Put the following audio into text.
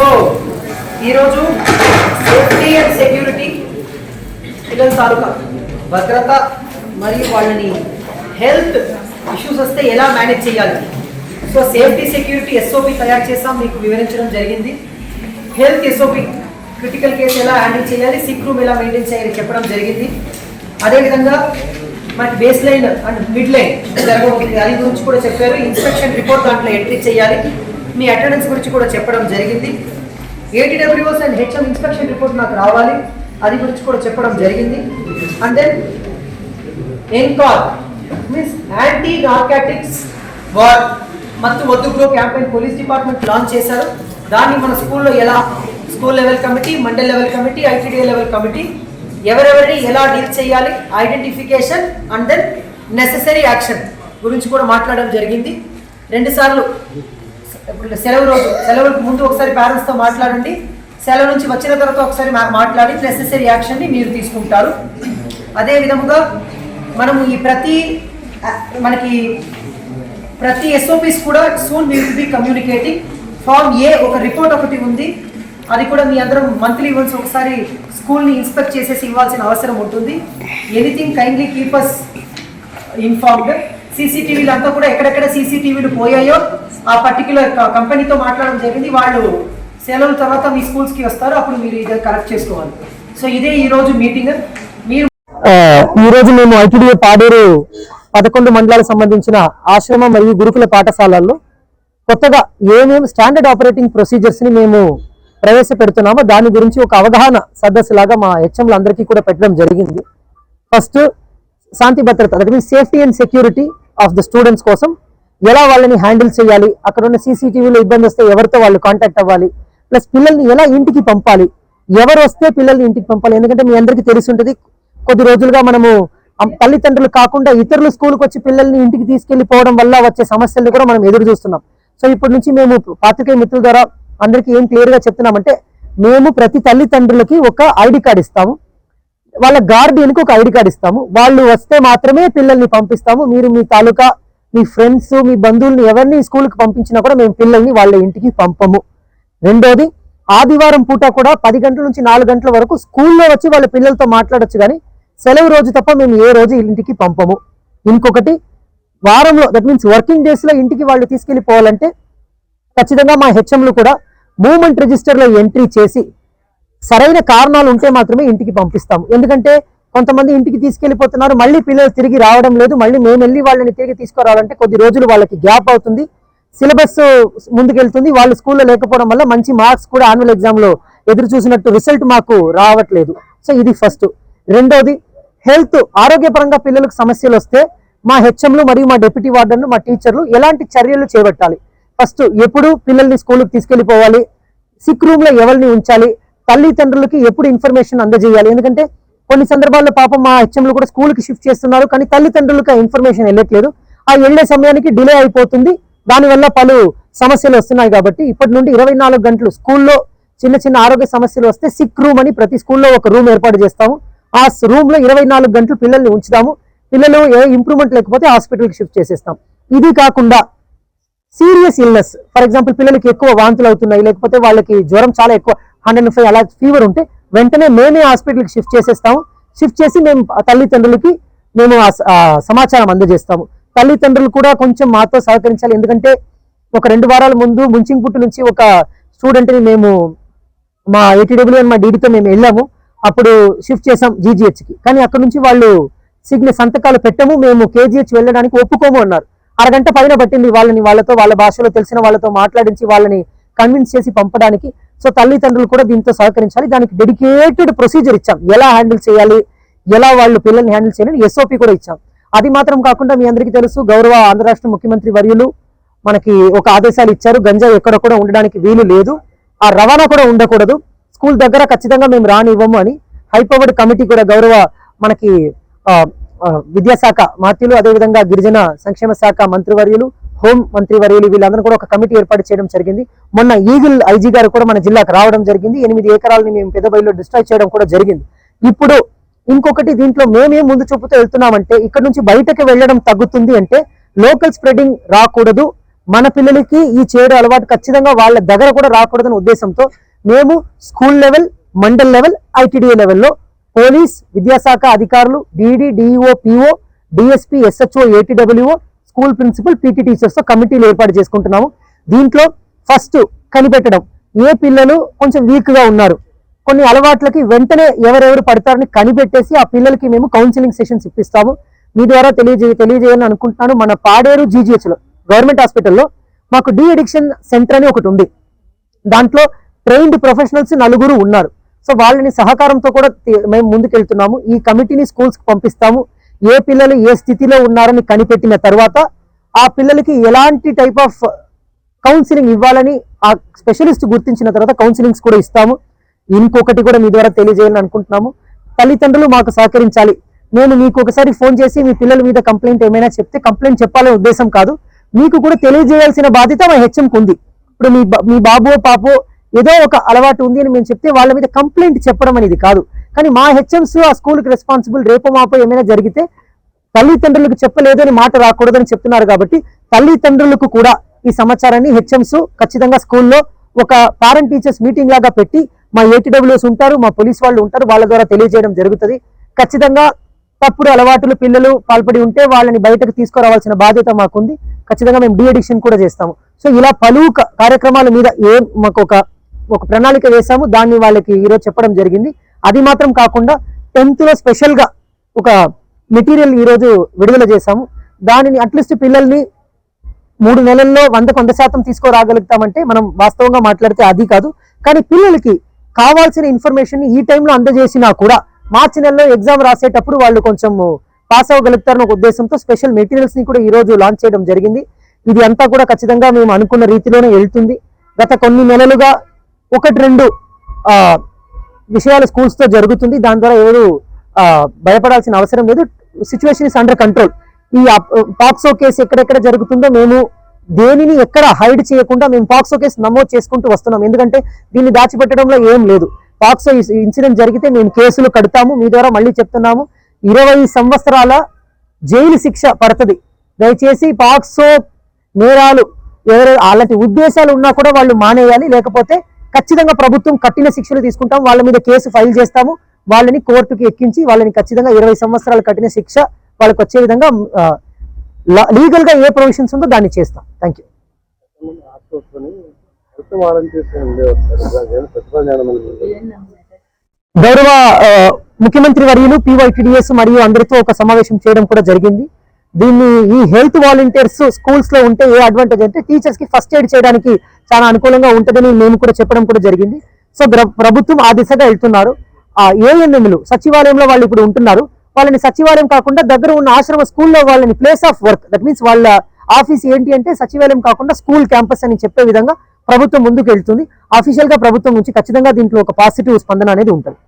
So ఈరోజు safety and security పిల్లల తాలూకా భద్రత మరియు వాళ్ళని హెల్త్ ఇష్యూస్ వస్తే ఎలా మేనేజ్ చేయాలి? సో సేఫ్టీ సెక్యూరిటీ ఎస్ఓపి తయారు చేసాం మీకు వివరించడం జరిగింది. హెల్త్ ఎస్ఓపి క్రిటికల్ కేసు ఎలా హ్యాండిల్ చేయాలి? సిక్ రూమ్ ఎలా మెయింటైన్ చేయాలి? చెప్పడం జరిగింది. అదేవిధంగా మనకి base line and mid line జరగబోతుంది. దాని గురించి కూడా చెప్పారు. ఇన్స్పెక్షన్ రిపోర్ట్ దాంట్లో ఎంట్రీ చేయాలి. మీ అటెండెన్స్ గురించి కూడా చెప్పడం జరిగింది. ATWS and HM inspection report నాకు రావాలి. అది గురించి కూడా చెప్పడం జరిగింది. And then NCORD means anti narcotics war మత్తు వద్దులో క్యాంపెయిన్ పోలీస్ డిపార్ట్మెంట్ లాంచ్ చేశారు. దాన్ని మన స్కూల్లో ఎలా school level committee mandal level committee ITDA level committee ఎవరెవరిని ఎలా డీల్ చేయాలి identification and then necessary action గురించి కూడా మాట్లాడడం జరిగింది. రెండుసార్లు ఇప్పుడు సెలవు రోజు సెలవులకు ముందు ఒకసారి పేరెంట్స్తో మాట్లాడండి. సెలవు నుంచి వచ్చిన తర్వాత ఒకసారి మాట్లాడి నెసెసరీ యాక్షన్ని మీరు తీసుకుంటారు. అదే విధముగా మనము ఈ ప్రతి మనకి ప్రతి ఎస్ఓపిస్ కూడా soon me will be communicating form a ఒక రిపోర్ట్ ఒకటి ఉంది. అది కూడా మీ అందరం మంత్లీ వన్స్ ఒకసారి స్కూల్ని ఇన్స్పెక్ట్ చేసేసి ఇవ్వాల్సిన అవసరం ఉంటుంది. Anything kindly keep us informed సీసీటీవీలు అంతా కూడా ఎక్కడెక్కడ సీసీటీవీలు పోయాయో ఆ పర్టికులర్ కంపెనీతో మాట్లాడడం జరిగింది. వాళ్ళు సెలవుల తర్వాత మీ స్కూల్స్కి వస్తారు. అప్పుడు మీరు ఇది కరెక్ట్ చేసుకోవాలి. సో ఇదే ఈరోజు మీటింగ్ మీరు ఈరోజు మేము ఐటీడీఏ పాడేరు పదకొండు మండలాలకు సంబంధించిన ఆశ్రమ మరియు గురుకుల పాఠశాలల్లో కొత్తగా ఏమేమి స్టాండర్డ్ ఆపరేటింగ్ ప్రొసీజర్స్ని మేము ప్రవేశపెడుతున్నామో దాని గురించి ఒక అవగాహన సదస్సు లాగా మా హెచ్ఎంలు అందరికీ కూడా పెట్టడం జరిగింది. ఫస్ట్ శాంతి భద్రత that means safety and security of the students కోసం ఎలా వాళ్ళని హ్యాండిల్ చేయాలి? అక్కడ ఉన్న సీసీటీవీలో ఇబ్బంది వస్తే ఎవరితో వాళ్ళు కాంటాక్ట్ అవ్వాలి? ప్లస్ పిల్లల్ని ఎలా ఇంటికి పంపాలి? ఎవరు వస్తే పిల్లల్ని ఇంటికి పంపాలి? ఎందుకంటే మీ అందరికీ తెలిసి ఉంటుంది కొద్ది రోజులుగా మనము తల్లిదండ్రులు కాకుండా ఇతరులు స్కూల్కి వచ్చి పిల్లల్ని ఇంటికి తీసుకెళ్ళిపోవడం వల్ల వచ్చే సమస్యల్ని కూడా మనం ఎదురు చూస్తున్నాం. సో ఇప్పటి నుంచి మేము పాత్రికేయ మిత్రుల ద్వారా అందరికీ ఏం క్లియర్గా చెప్తున్నామంటే మేము ప్రతి తల్లిదండ్రులకి ఒక ఐడి కార్డు ఇస్తాము. వాళ్ళ గార్డియన్కి ఒక ఐడి కార్డు ఇస్తాము. వాళ్ళు వస్తే మాత్రమే పిల్లల్ని పంపిస్తాము. మీరు మీ తాలూకా మీ ఫ్రెండ్స్ మీ బంధువుల్ని ఎవరిని స్కూల్కి పంపించినా కూడా మేము పిల్లల్ని వాళ్ళ ఇంటికి పంపము. రెండోది ఆదివారం పూట కూడా పది గంటల నుంచి నాలుగు గంటల వరకు స్కూల్లో వచ్చి వాళ్ళ పిల్లలతో మాట్లాడొచ్చు కానీ సెలవు రోజు తప్ప మేము ఏ రోజు ఇంటికి పంపము. ఇంకొకటి వారంలో దట్ మీన్స్ వర్కింగ్ డేస్లో ఇంటికి వాళ్ళు తీసుకెళ్ళిపోవాలంటే ఖచ్చితంగా మా హెచ్ఎంలు కూడా మూమెంట్ రిజిస్టర్లో ఎంట్రీ చేసి సరైన కారణాలు ఉంటే మాత్రమే ఇంటికి పంపిస్తాము. ఎందుకంటే కొంతమంది ఇంటికి తీసుకెళ్ళిపోతున్నారు మళ్ళీ పిల్లలు తిరిగి రావడం లేదు మళ్ళీ మేము వెళ్ళి వాళ్ళని తిరిగి తీసుకురావాలంటే కొద్ది రోజులు వాళ్ళకి గ్యాప్ అవుతుంది. సిలబస్ ముందుకెళ్తుంది వాళ్ళు స్కూల్లో లేకపోవడం వల్ల మంచి మార్క్స్ కూడా ఆన్యువల్ ఎగ్జామ్లో ఎదురు చూసినట్టు రిజల్ట్ మాకు రావట్లేదు. సో ఇది ఫస్ట్ రెండోది హెల్త్ ఆరోగ్యపరంగా పిల్లలకు సమస్యలు వస్తే మా హెచ్ఎంలు మరియు మా డెప్యూటీ వార్డన్లు మా టీచర్లు ఎలాంటి చర్యలు చేపట్టాలి? ఫస్ట్ ఎప్పుడు పిల్లల్ని స్కూల్కి తీసుకెళ్ళిపోవాలి సిక్ రూమ్లో ఎవరిని ఉంచాలి? తల్లిదండ్రులకి ఎప్పుడు ఇన్ఫర్మేషన్ అందజేయాలి? ఎందుకంటే కొన్ని సందర్భాల్లో పాపం మా హెచ్ఎంలు కూడా స్కూల్కి షిఫ్ట్ చేస్తున్నారు కానీ తల్లిదండ్రులకు ఇన్ఫర్మేషన్ వెళ్ళట్లేదు. ఆ వెళ్ళే సమయానికి డిలే అయిపోతుంది. దానివల్ల పలు సమస్యలు వస్తున్నాయి కాబట్టి ఇప్పటి నుండి ఇరవై నాలుగు గంటలు స్కూల్లో చిన్న చిన్న ఆరోగ్య సమస్యలు వస్తే సిక్ రూమ్ అని ప్రతి స్కూల్లో ఒక రూమ్ ఏర్పాటు చేస్తాము. ఆ రూమ్లో ఇరవై నాలుగు గంటలు పిల్లల్ని ఉంచుతాము పిల్లలు ఏ ఇంప్రూవ్మెంట్ లేకపోతే హాస్పిటల్కి షిఫ్ట్ చేసేస్తాం. ఇది కాకుండా సీరియస్ ఇల్నెస్ ఫర్ ఎగ్జాంపుల్ పిల్లలకి ఎక్కువ వాంతులు అవుతున్నాయి లేకపోతే వాళ్ళకి జ్వరం చాలా ఎక్కువ హండ్రెడ్ ఫైవ్ అలా ఫీవర్ ఉంటే వెంటనే మేమే హాస్పిటల్కి షిఫ్ట్ చేసేస్తాము. షిఫ్ట్ చేసి మేము ఆ తల్లిదండ్రులకి మేము ఆ సమాచారం అందజేస్తాము. తల్లిదండ్రులు కూడా కొంచెం మాతో సహకరించాలి. ఎందుకంటే ఒక రెండు వారాల ముందు ముంచింగ్పుట్టు నుంచి ఒక స్టూడెంట్ని మేము మా ఏటీడబ్ల్యూ అండ్ మా డీడీతో మేము వెళ్ళాము. అప్పుడు షిఫ్ట్ చేసాం జీజీహెచ్కి కి. కానీ అక్కడ నుంచి వాళ్ళు సిగ్న సంతకాలు పెట్టము. మేము కేజీహెచ్ వెళ్ళడానికి ఒప్పుకోము అన్నారు. అరగంట పైన పట్టింది వాళ్ళని వాళ్ళతో వాళ్ళ భాషలో తెలిసిన వాళ్ళతో మాట్లాడించి వాళ్ళని కన్విన్స్ చేసి పంపడానికి. సో తల్లిదండ్రులు కూడా దీంతో సహకరించాలి. దానికి డెడికేటెడ్ ప్రొసీజర్ ఇచ్చాం. ఎలా హ్యాండిల్ చేయాలి? ఎలా వాళ్ళు పిల్లల్ని హ్యాండిల్ చేయాలి ఎస్ఓపి కూడా ఇచ్చాం. అది మాత్రం కాకుండా మీ అందరికీ తెలుసు గౌరవ ఆంధ్ర రాష్ట్ర ముఖ్యమంత్రి వర్యులు మనకి ఒక ఆదేశాలు ఇచ్చారు. గంజా ఎక్కడ కూడా ఉండడానికి వీలు లేదు. ఆ రవాణా కూడా ఉండకూడదు. స్కూల్ దగ్గర ఖచ్చితంగా మేము రానివ్వము అని హైపవర్డ్ కమిటీ కూడా గౌరవ మనకి విద్యాశాఖ మాత్యులు అదేవిధంగా గిరిజన సంక్షేమ శాఖ మంత్రివర్యులు హోం మంత్రివర్యులు వీళ్ళందరూ కూడా ఒక కమిటీ ఏర్పాటు చేయడం జరిగింది. మొన్న ఈగిల్ ఐజీ గారు కూడా మన జిల్లాకు రావడం జరిగింది. ఎనిమిది ఎకరాలని మేము పెద్దబైలో డిస్ట్రాయ్ చేయడం కూడా జరిగింది. ఇప్పుడు ఇంకొకటి దీంట్లో మేమేం ముందు చూపుతూ వెళ్తున్నామంటే ఇక్కడ నుంచి బయటకు వెళ్ళడం తగ్గుతుంది అంటే లోకల్ స్ప్రెడింగ్ రాకూడదు. మన పిల్లలకి ఈ చేయడం అలవాటు ఖచ్చితంగా వాళ్ళ దగ్గర కూడా రాకూడదనే ఉద్దేశంతో మేము school level mandal level ITDA లెవెల్లో పోలీస్ విద్యాశాఖ అధికారులు DD DEO PO DSP SHO ATWO school principal PT టీచర్స్తో కమిటీలు ఏర్పాటు చేసుకుంటున్నాము. దీంట్లో ఫస్ట్ కనిపెట్టడం ఏ పిల్లలు కొంచెం వీక్గా ఉన్నారు. కొన్ని అలవాట్లకి వెంటనే ఎవరెవరు పడతారని కనిపెట్టేసి ఆ పిల్లలకి మేము కౌన్సిలింగ్ సెషన్స్ ఇప్పిస్తాము. మీ ద్వారా తెలియజే తెలియజేయాలని అనుకుంటున్నాను. మన పాడేరు జీజీహెచ్లో గవర్నమెంట్ హాస్పిటల్లో మాకు డి అడిక్షన్ సెంటర్ అని ఒకటి ఉంది. దాంట్లో ట్రైన్డ్ ప్రొఫెషనల్స్ నలుగురు ఉన్నారు. సో వాళ్ళని సహకారంతో కూడా మేము ముందుకెళ్తున్నాము. ఈ కమిటీని స్కూల్స్కి పంపిస్తాము. ఏ పిల్లలు ఏ స్థితిలో ఉన్నారని కనిపెట్టిన తర్వాత ఆ పిల్లలకి ఎలాంటి టైప్ ఆఫ్ కౌన్సిలింగ్ ఇవ్వాలని ఆ స్పెషలిస్ట్ గుర్తించిన తర్వాత కౌన్సిలింగ్స్ కూడా ఇస్తాము. ఇంకొకటి కూడా మీ ద్వారా తెలియజేయాలని అనుకుంటున్నాము. తల్లిదండ్రులు మాకు సహకరించాలి. నేను మీకు ఒకసారి ఫోన్ చేసి మీ పిల్లల మీద కంప్లైంట్ ఏమైనా చెప్తే కంప్లైంట్ చెప్పాలనే ఉద్దేశం కాదు. మీకు కూడా తెలియజేయాల్సిన బాధ్యత మా హెచ్ఎంకి ఉంది. ఇప్పుడు మీ బా- మీ బాబో పాపో ఏదో ఒక అలవాటు ఉంది అని మేము చెప్తే వాళ్ళ మీద కంప్లైంట్ చెప్పడం అనేది కాదు. కానీ మా హెచ్ఎంస్ ఆ స్కూల్కి రెస్పాన్సిబుల్ రేపో మాపో ఏమైనా జరిగితే తల్లిదండ్రులకు చెప్పలేదు అని మాట రాకూడదని చెప్తున్నారు కాబట్టి తల్లిదండ్రులకు కూడా ఈ సమాచారాన్ని హెచ్ఎంస్ ఖచ్చితంగా స్కూల్లో ఒక పేరెంట్ టీచర్స్ మీటింగ్ లాగా పెట్టి మా ఏటీడబ్ల్యూఎస్ ఉంటారు మా పోలీస్ వాళ్ళు ఉంటారు వాళ్ళ ద్వారా తెలియజేయడం జరుగుతుంది. ఖచ్చితంగా తప్పుడు అలవాటులు పిల్లలు పాల్పడి ఉంటే వాళ్ళని బయటకు తీసుకురావాల్సిన బాధ్యత మాకుంది. ఖచ్చితంగా మేము డిఎడిక్షన్ కూడా చేస్తాము. సో ఇలా పలు కార్యక్రమాల మీద ఏం మాకు ఒక ఒక ప్రణాళిక వేసాము దాన్ని వాళ్ళకి ఈరోజు చెప్పడం జరిగింది. అది మాత్రం కాకుండా టెన్త్లో స్పెషల్గా ఒక మెటీరియల్ ఈరోజు విడుదల చేశాము. దానిని అట్లీస్ట్ పిల్లల్ని మూడు నెలల్లో వందకు వంద శాతం తీసుకురాగలుగుతామంటే మనం వాస్తవంగా మాట్లాడితే అది కాదు. కానీ పిల్లలకి కావాల్సిన ఇన్ఫర్మేషన్ని ఈ టైంలో అందజేసినా కూడా మార్చి నెలలో ఎగ్జామ్ రాసేటప్పుడు వాళ్ళు కొంచెం పాస్ అవ్వగలుగుతారన్న ఒక ఉద్దేశంతో స్పెషల్ మెటీరియల్స్ని కూడా ఈరోజు లాంచ్ చేయడం జరిగింది. ఇది అంతా కూడా ఖచ్చితంగా మేము అనుకున్న రీతిలోనే వెళ్తుంది. గత కొన్ని నెలలుగా ఒకటి రెండు విషయాలు స్కూల్స్తో జరుగుతుంది. దాని ద్వారా ఎవరు భయపడాల్సిన అవసరం లేదు. సిచ్యువేషన్ ఇస్ అండర్ కంట్రోల్ ఈ పాక్సో కేసు ఎక్కడెక్కడ జరుగుతుందో మేము దేనిని ఎక్కడ హైడ్ చేయకుండా మేము పాక్సో కేసు నమోదు చేసుకుంటూ వస్తున్నాం. ఎందుకంటే దీన్ని దాచిపెట్టడంలో ఏం లేదు. పాక్సో ఇన్సిడెంట్ జరిగితే మేము కేసులు కడతాము. మీ ద్వారా మళ్ళీ చెప్తున్నాము. ఇరవై సంవత్సరాల జైలు శిక్ష పడుతుంది. దయచేసి పాక్సో నేరాలు ఎవరు అలాంటి ఉద్దేశాలు ఉన్నా కూడా వాళ్ళు మానేయాలి. లేకపోతే ఖచ్చితంగా ప్రభుత్వం కఠిన శిక్షలు తీసుకుంటాం. వాళ్ళ మీద కేసు ఫైల్ చేస్తాము. వాళ్ళని కోర్టుకి ఎక్కించి వాళ్ళని ఖచ్చితంగా ఇరవై సంవత్సరాల కఠిన శిక్ష వాళ్ళకి వచ్చే విధంగా లీగల్గా ఏ ప్రొవిజన్స్ ఉందో దాన్ని చేస్తాం. థ్యాంక్ యూ గౌరవ ముఖ్యమంత్రి వర్యులు పివైటిడిఎస్ మరియు అందరితో ఒక సమావేశం చేయడం కూడా జరిగింది. దీన్ని ఈ హెల్త్ వాలంటీర్స్ స్కూల్స్లో ఉంటే ఏ అడ్వాంటేజ్ అంటే టీచర్స్కి ఫస్ట్ ఎయిడ్ చేయడానికి చాలా అనుకూలంగా ఉంటుందని మేము కూడా చెప్పడం కూడా జరిగింది. సో ప్రభుత్వం ఆ దిశగా వెళ్తున్నారు. ఆ ఏఎన్ఎంలు సచివాలయంలో వాళ్ళు ఇప్పుడు ఉంటున్నారు. వాళ్ళని సచివాలయం కాకుండా దగ్గర ఉన్న ఆశ్రమ స్కూల్లో వాళ్ళని place of work that means వాళ్ళ ఆఫీస్ ఏంటి అంటే సచివాలయం కాకుండా స్కూల్ క్యాంపస్ అని చెప్పే విధంగా ప్రభుత్వం ముందుకు వెళ్తుంది. అఫీషియల్గా ప్రభుత్వం నుంచి ఖచ్చితంగా దీంట్లో ఒక పాజిటివ్ స్పందన అనేది ఉంటుంది.